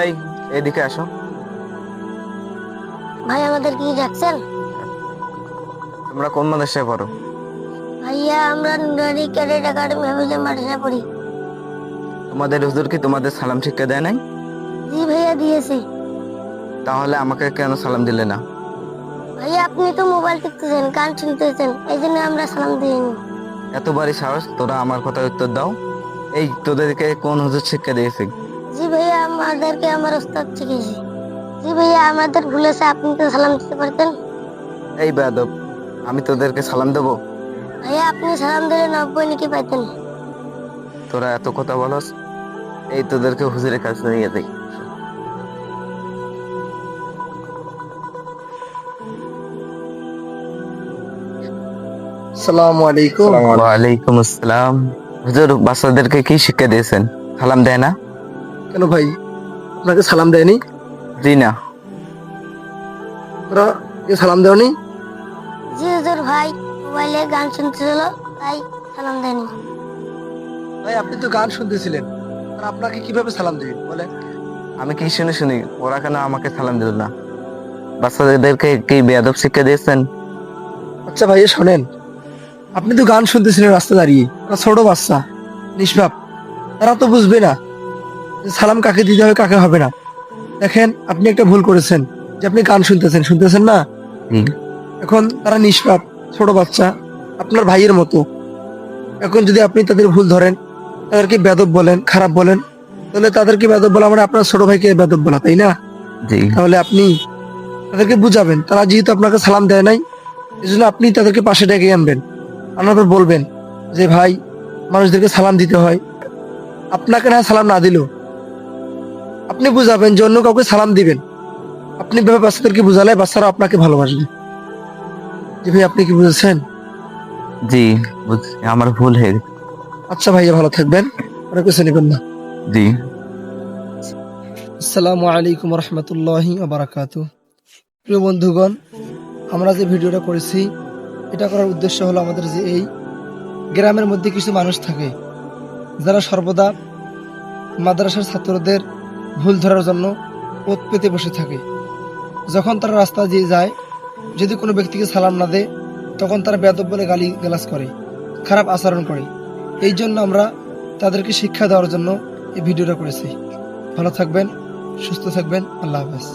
এই এদিকে আসো। ভাই আমাদের কি ডাকছেন তোমরা কোন মাদ্রাসায় পড়ো? ভাইয়া আমরা নুরানি ক্যাডেট একাডেমি হাফিজে মাদ্রাসা পড়ি। তোমাদের হুজুর কি তোমাদের সালাম শিক্ষা দেয় নাই? জি ভাইয়া দিয়েছে। তাহলে আমাকে কেন সালাম দিলে না? ভাইয়া আপনি তো মোবাইল টিপতেছেন গান শুনতেছেন এই জন্য আমরা সালাম দিইনি। এতবারই সাহস তোরা আমার কথা উত্তর দাও। এই তোদেরকে কোন হুজুর শিক্ষা দিয়েছে? জি ভাইয়া আমাদেরকে আমার ওস্তাদ শিখেছে জি ভাইয়া আমাদের ভুলেছে আপনি তো সালাম দিতে পারতেন। এই বেয়াদব আমি তোদেরকে সালাম দেবো? ভাইয়া আপনি সালাম দিলে নব্বই নাকি পাইতেন? তোরা এত কথা বলস এই তোদেরকে হুজুরের কাছে নিয়ে যাই। সালামু আলাইকুম। ওয়ালাইকুম আসসালাম। হুজুর বাচ্চাদেরকে কি শিক্ষা দিয়েছেন? সালাম দেয় না? কেন ভাই? আপনাকে সালাম দেয়নি? জি না। ওরা কি সালাম দেওনি জি হুজুর ভাই মোবাইলে গান শুনতেছিল তাই সালাম দেয়নি। ভাই আপনি তো গান শুনতেছিলেন। আর আপনাকে কীভাবে সালাম দেবেন বলে আমি কি শুনে শুনি ওরা কেন আমাকে সালাম দিল না? বাচ্চাদেরকে কি বেয়াদব শিক্ষা দিয়েছেন? আচ্ছা ভাইয়া শোনেন। আপনি তো গান শুনতেছিলেন রাস্তা দাঁড়িয়ে। ওরা ছোট বাচ্চা নিষ্পাপ। তারা তো বুঝবে না। সালাম কাকে দিতে হবে কাকে হবে না। দেখেন আপনি একটা ভুল করেছেন যে আপনি গান শুনতেছেন শুনতেছেন না? এখন তারা নিষ্পাপ ছোট বাচ্চা আপনার ভাইয়ের মতো। এখন যদি আপনি তাদের ভুল ধরেন তাদেরকে বেদব বলেন খারাপ বলেন তাহলে তাদেরকে বেদব বলা মানে আপনার ছোট ভাইকে বেদব বলা তাই না? তাহলে আপনি তাদেরকে বুঝাবেন। তারা যেহেতু আপনাকে সালাম দেয় নাই এই জন্য আপনি তাদেরকে পাশে ডেকে আনবেন। আনার পর বলবেন যে ভাই মানুষদেরকে সালাম দিতে হয়। আপনাকে না সালাম না দিল আপনি বুঝাবেন যে অন্য কাউকে সালাম দিবেন। আপনি ভেবে বাচ্চাদেরকে বুঝালে বাচ্চারা আপনাকে ভালোবাসবে। যে ভাই আপনি কি বুঝেছেন? জি আমার ভুল হয়ে। আচ্ছা ভাইয়া ভালো থাকবেন। অনেক কিছু নেবেন না। জি। আসসালামু আলাইকুম রহমতুল্লাহি বারাকাতু প্রিয় বন্ধুগণ আমরা যে ভিডিওটা করেছি এটা করার উদ্দেশ্য হলো আমাদের যে এই গ্রামের মধ্যে কিছু মানুষ থাকে যারা সর্বদা মাদ্রাসার ছাত্রদের ভুল ধরার জন্য ওত পেতে বসে থাকে। যখন তারা রাস্তা দিয়ে যায়, যদি কোনো ব্যক্তিকে সালাম না দেয়, তখন তারা বেদব বলে গালি গালাস করে, খারাপ আচরণ করে। এই জন্য আমরা তাদেরকে শিক্ষা দেওয়ার জন্য এই ভিডিওটা করেছি। ভালো থাকবেন, সুস্থ থাকবেন, আল্লাহ হাফেজ।